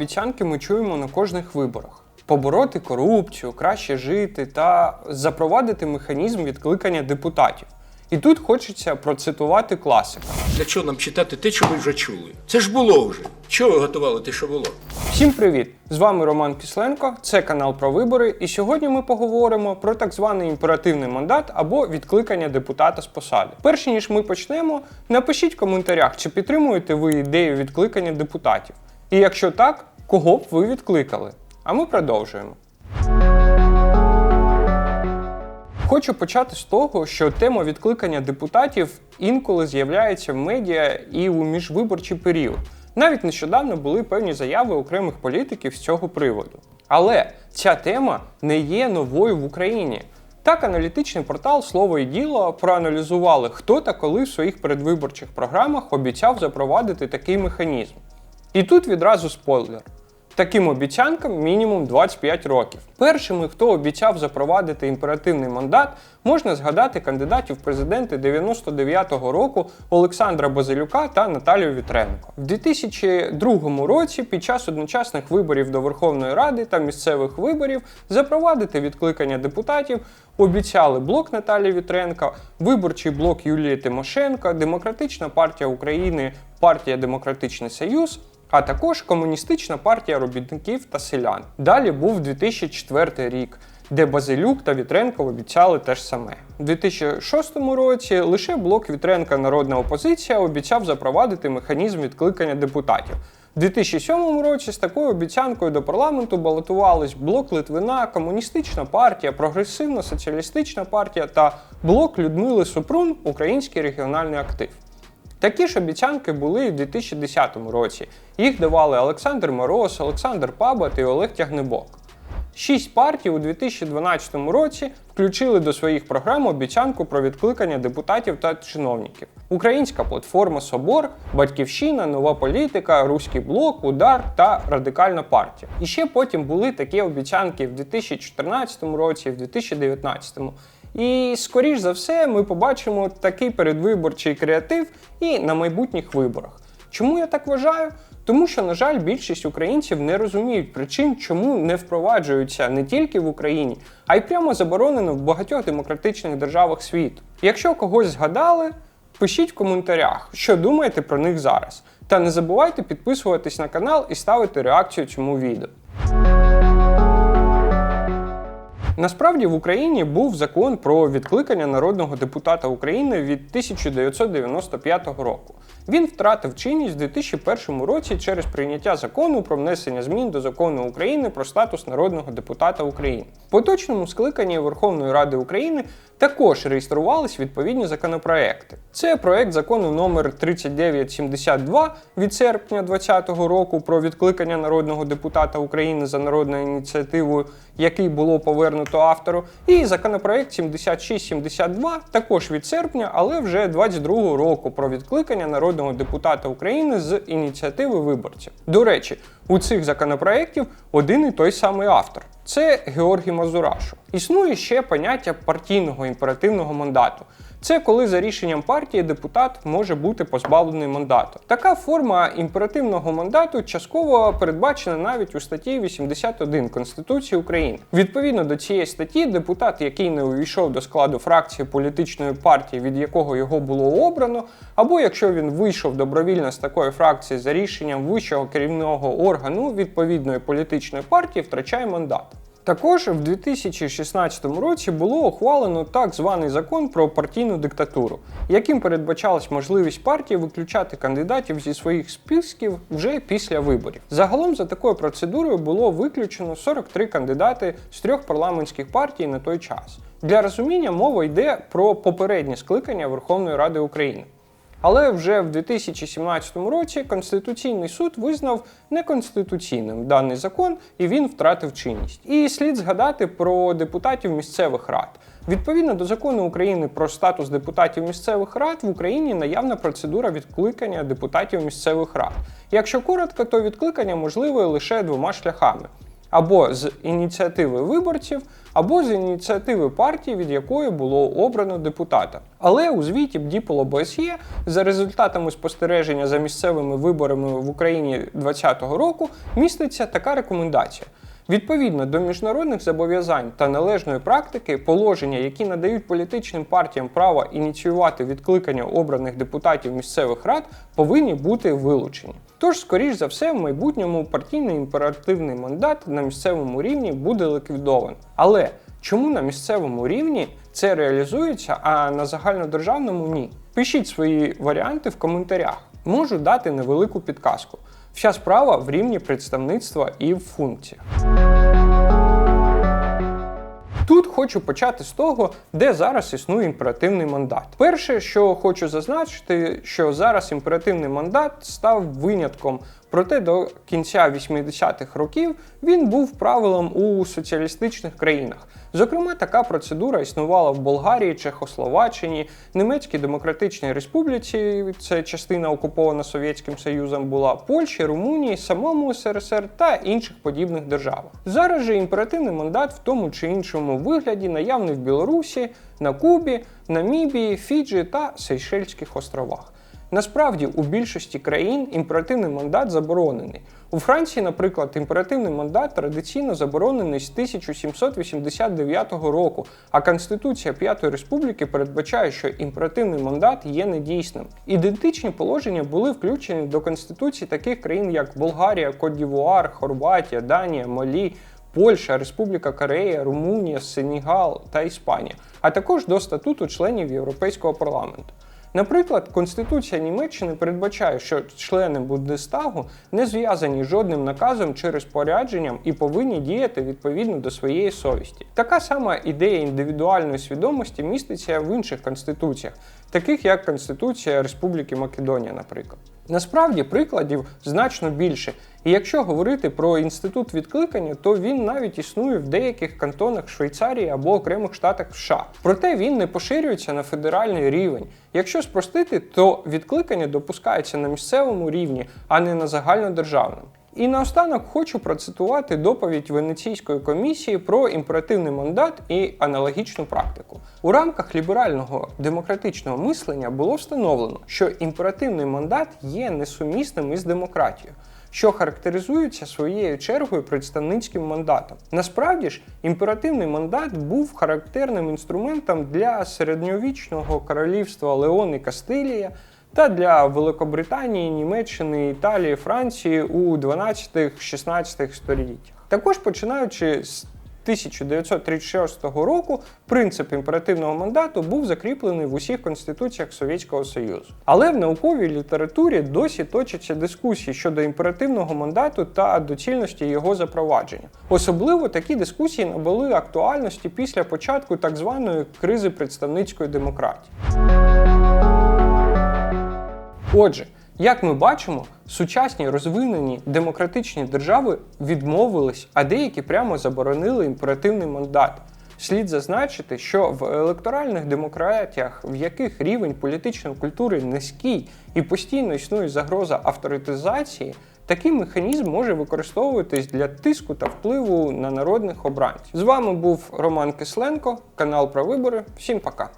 обіцянки ми чуємо на кожних виборах: побороти корупцію, краще жити та запровадити механізм відкликання депутатів. І тут хочеться процитувати класика. Для чого нам читати те, що ви вже чули? Це ж було вже. Чого ви готували те, що було? Всім привіт! З вами Роман Кисленко, це канал про вибори. І сьогодні ми поговоримо про так званий імперативний мандат або відкликання депутата з посади. Перш ніж ми почнемо, напишіть в коментарях, чи підтримуєте ви ідею відкликання депутатів. І якщо так, кого б ви відкликали? А ми продовжуємо. Хочу почати з того, що тема відкликання депутатів інколи з'являється в медіа і у міжвиборчий період. Навіть нещодавно були певні заяви окремих політиків з цього приводу. Але ця тема не є новою в Україні. Так, аналітичний портал Слово і діло проаналізували, хто та коли в своїх передвиборчих програмах обіцяв запровадити такий механізм. І тут відразу спойлер. Таким обіцянкам мінімум 25 років. Першими, хто обіцяв запровадити імперативний мандат, можна згадати кандидатів в президенти 99-го року Олександра Базилюка та Наталію Вітренко. В 2002 році, під час одночасних виборів до Верховної Ради та місцевих виборів, запровадити відкликання депутатів обіцяли блок Наталії Вітренка, виборчий блок Юлії Тимошенко, Демократична партія України, партія Демократичний Союз а також Комуністична партія робітників та селян. Далі був 2004 рік, де Базилюк та Вітренко обіцяли те ж саме. У 2006 році лише блок Вітренка Народна опозиція обіцяв запровадити механізм відкликання депутатів. У 2007 році з такою обіцянкою до парламенту балотувались блок Литвина, Комуністична партія, Прогресивна соціалістична партія та блок Людмили Супрун Український регіональний актив. Такі ж обіцянки були і в 2010 році. Їх давали Олександр Мороз, Олександр Пабат і Олег Тягнебок. Шість партій у 2012 році включили до своїх програм обіцянку про відкликання депутатів та чиновників: Українська платформа Собор, Батьківщина, Нова політика, Руський блок, Удар та Радикальна партія. І ще потім були такі обіцянки в 2014 році, в 2019. І, скоріш за все, ми побачимо такий передвиборчий креатив і на майбутніх виборах. Чому я так вважаю? Тому що, на жаль, більшість українців не розуміють причин, чому не впроваджуються не тільки в Україні, а й прямо заборонено в багатьох демократичних державах світу. Якщо когось згадали, пишіть в коментарях, що думаєте про них зараз. Та не забувайте підписуватись на канал і ставити реакцію цьому відео. Насправді в Україні був закон про відкликання народного депутата України від 1995 року. Він втратив чинність в 2001 році через прийняття закону про внесення змін до закону України про статус народного депутата України. В поточному скликанні Верховної Ради України також реєструвались відповідні законопроекти. Це проект закону номер 3972 від серпня 2020 року про відкликання народного депутата України за народною ініціативою, який було повернуто автору, і законопроект 7672 також від серпня, але вже 22 року про відкликання народного депутата України з ініціативи виборців. До речі, у цих законопроєктів один і той самий автор. Це Георгій Мазурашу. Існує ще поняття партійного імперативного мандату. Це коли за рішенням партії депутат може бути позбавлений мандату. Така форма імперативного мандату частково передбачена навіть у статті 81 Конституції України. Відповідно до цієї статті, депутат, який не увійшов до складу фракції політичної партії, від якого його було обрано, або якщо він вийшов добровільно з такої фракції за рішенням вищого керівного органу відповідної політичної партії, втрачає мандат. Також в 2016 році було ухвалено так званий закон про партійну диктатуру, яким передбачалась можливість партії виключати кандидатів зі своїх списків вже після виборів. Загалом за такою процедурою було виключено 43 кандидати з трьох парламентських партій на той час. Для розуміння мова йде про попереднє скликання Верховної Ради України. Але вже в 2017 році Конституційний суд визнав неконституційним даний закон і він втратив чинність. І слід згадати про депутатів місцевих рад. Відповідно до закону України про статус депутатів місцевих рад в Україні наявна процедура відкликання депутатів місцевих рад. Якщо коротко, то відкликання можливе лише двома шляхами. Або з ініціативи виборців, або з ініціативи партії, від якої було обрано депутата. Але у звіті БДІПЛ ОБСЄ за результатами спостереження за місцевими виборами в Україні 2020 року міститься така рекомендація. Відповідно до міжнародних зобов'язань та належної практики, положення, які надають політичним партіям право ініціювати відкликання обраних депутатів місцевих рад, повинні бути вилучені. Тож, скоріш за все, в майбутньому партійний імперативний мандат на місцевому рівні буде ліквідований. Але чому на місцевому рівні це реалізується, а на загальнодержавному ні? Пишіть свої варіанти в коментарях. Можу дати невелику підказку. Вся справа в рівні представництва і в функціях. Тут хочу почати з того, де зараз існує імперативний мандат. Перше, що хочу зазначити, що зараз імперативний мандат став винятком. Проте до кінця 80-х років він був правилом у соціалістичних країнах. Зокрема, така процедура існувала в Болгарії, Чехословаччині, Німецькій Демократичній Республіці, це частина окупована Совєтським Союзом була, Польщі, Румунії, самому СРСР та інших подібних державах. Зараз же імперативний мандат в тому чи іншому вигляді наявний в Білорусі, на Кубі, Намібії, Фіджі та Сейшельських островах. Насправді, у більшості країн імперативний мандат заборонений. У Франції, наприклад, імперативний мандат традиційно заборонений з 1789 року, а Конституція П'ятої Республіки передбачає, що імперативний мандат є недійсним. Ідентичні положення були включені до конституцій таких країн, як Болгарія, Кот-Дівуар, Хорватія, Данія, Малі. Польща, Республіка Корея, Румунія, Сенегал та Іспанія, а також до статуту членів Європейського парламенту. Наприклад, Конституція Німеччини передбачає, що члени Бундестагу не зв'язані жодним наказом чи розпорядженням і повинні діяти відповідно до своєї совісті. Така сама ідея індивідуальної свідомості міститься в інших конституціях, таких як Конституція Республіки Македонія, наприклад. Насправді прикладів значно більше, і якщо говорити про інститут відкликання, то він навіть існує в деяких кантонах Швейцарії або окремих штатах США. Проте він не поширюється на федеральний рівень. Якщо спростити, то відкликання допускається на місцевому рівні, а не на загальнодержавному. І наостанок хочу процитувати доповідь Венеційської комісії про імперативний мандат і аналогічну практику. У рамках ліберального демократичного мислення було встановлено, що імперативний мандат є несумісним із демократією. Що характеризується своєю чергою представницьким мандатом. Насправді ж, імперативний мандат був характерним інструментом для середньовічного королівства Леон і Кастилія, та для Великобританії, Німеччини, Італії, Франції у 12-16 століттях. Також починаючи з 1936 року принцип імперативного мандату був закріплений в усіх конституціях Совєтського Союзу. Але в науковій літературі досі точаться дискусії щодо імперативного мандату та доцільності його запровадження. Особливо такі дискусії набули актуальності після початку так званої кризи представницької демократії. Отже, як ми бачимо, сучасні розвинені демократичні держави відмовились, а деякі прямо заборонили імперативний мандат. Слід зазначити, що в електоральних демократіях, в яких рівень політичної культури низький і постійно існує загроза авторитизації, такий механізм може використовуватись для тиску та впливу на народних обранців. З вами був Роман Кисленко, канал про вибори. Всім пока.